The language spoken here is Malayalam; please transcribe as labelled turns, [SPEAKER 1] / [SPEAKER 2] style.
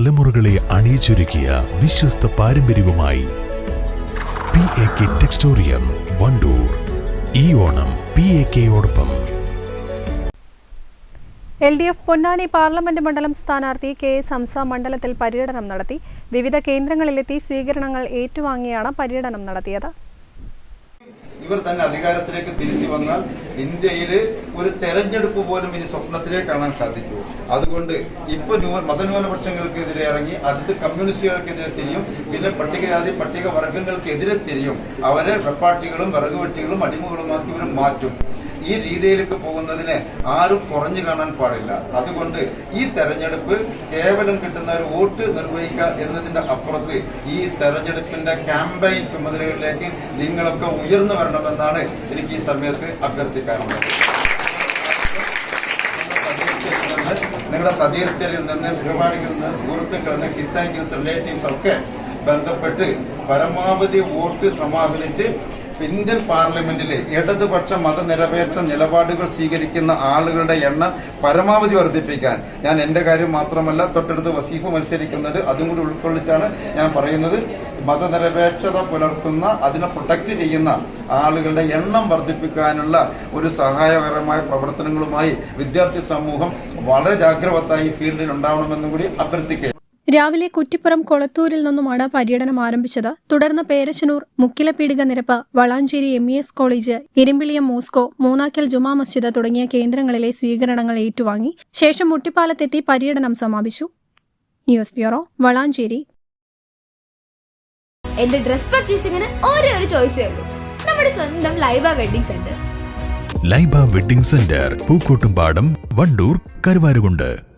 [SPEAKER 1] തലമുറകളെ അണിയിച്ചൊരുക്കിയ വിശ്വസ്ത പാരമ്പര്യവുമായി P A K Textorium Wandoor ഈ Onam P A കെയോടൊപ്പം
[SPEAKER 2] L D F Ponnani parliament മണ്ഡലം സ്ഥാനാർത്ഥി കെ എസ് ഹംസ മണ്ഡലത്തിൽ പര്യടനം നടത്തി. വിവിധ കേന്ദ്രങ്ങളിലെത്തി സ്വീകരണങ്ങൾ ഏറ്റുവാങ്ങിയാണ് പര്യടനം നടത്തിയത്.
[SPEAKER 3] ഇവർ തന്നെ അധികാരത്തിലേക്ക് തിരിച്ചു വന്നാൽ ഇന്ത്യയിൽ ഒരു തെരഞ്ഞെടുപ്പ് പോലും ഇനി സ്വപ്നത്തിലേ കാണാൻ സാധിക്കൂ. അതുകൊണ്ട് ഇപ്പൊ ന്യൂ- മതന്യൂനപക്ഷങ്ങൾക്കെതിരെ ഇറങ്ങി അടുത്ത് കമ്മ്യൂണിസ്റ്റുകൾക്കെതിരെ തിരിയും പിന്നെ പട്ടികജാതി പട്ടിക വർഗങ്ങൾക്കെതിരെ തിരിയും. അവരെ വെപ്പാട്ടികളും വിറകുവെട്ടികളും അടിമകളുമാക്കി ഇവർ മാറ്റും. ഈ രീതിയിലേക്ക് പോകുന്നതിനെ ആരും കുറഞ്ഞു കാണാൻ പാടില്ല. അതുകൊണ്ട് ഈ തെരഞ്ഞെടുപ്പ് കേവലം കിട്ടുന്ന ഒരു വോട്ട് നിർവഹിക്കുക എന്നതിന്റെ അപ്പുറത്ത് ഈ തെരഞ്ഞെടുപ്പിന്റെ ക്യാമ്പയിൻ ചുമതലകളിലേക്ക് നിങ്ങളൊക്കെ ഉയർന്നു വരണമെന്നാണ് എനിക്ക് ഈ സമയത്ത് അഭ്യർത്ഥിക്കാറുള്ളത് നിങ്ങളുടെ സതീർത്ഥരിൽ നിന്ന് സഹപാഠികളിൽ നിന്ന് സുഹൃത്തുക്കളിൽ നിന്ന് കിത്താങ്കിൾസ് റിലേറ്റീവ്സ് ഒക്കെ ബന്ധപ്പെട്ട് പരമാവധി വോട്ട് സമാഹരിച്ച് ഇന്ത്യൻ പാർലമെന്റിലെ ഇടതുപക്ഷ മതനിരപേക്ഷ നിലപാടുകൾ സ്വീകരിക്കുന്ന ആളുകളുടെ എണ്ണം പരമാവധി വർദ്ധിപ്പിക്കാൻ ഞാൻ എന്റെ കാര്യം മാത്രമല്ല തൊട്ടടുത്ത് വസീഫ് മത്സരിക്കുന്നത് അതും കൂടി ഉൾക്കൊള്ളിച്ചാണ് ഞാൻ പറയുന്നത്. മതനിരപേക്ഷത പുലർത്തുന്ന അതിനെ പ്രൊട്ടക്ട് ചെയ്യുന്ന ആളുകളുടെ എണ്ണം വർദ്ധിപ്പിക്കാനുള്ള ഒരു സഹായകരമായ പ്രവർത്തനങ്ങളുമായി വിദ്യാർത്ഥി സമൂഹം വളരെ ജാഗ്രവത്തായി ഫീൽഡിൽ ഉണ്ടാവണമെന്നും കൂടി അഭ്യർത്ഥിക്കുക
[SPEAKER 2] രാവിലെ കുറ്റിപ്പുറം കൊളത്തൂരിൽ നിന്നുമാണ് പര്യടനം ആരംഭിച്ചത്. തുടർന്ന് Perassanur Mukkilapeedika Nirappu Valanchery M E S college Irimbiliyam Moscow Moonnakkal Juma Masjid തുടങ്ങിയ കേന്ദ്രങ്ങളിലെ സ്വീകരണങ്ങൾ ഏറ്റുവാങ്ങി. ശേഷം മുട്ടിപ്പാലത്തെത്തി പര്യടനം സമാപിച്ചു. News bureau Valanchery.
[SPEAKER 4] എന്റെ ഡ്രസ് പർച്ചേസിംഗിന് ഒരേ ഒരു ചോയ്സേ ഉള്ളൂ. നമ്മുടെ സ്വന്തം Laiba wedding centre.
[SPEAKER 1] Laiba wedding centre Pookkottumpadam Wandoor Karuvarakundu.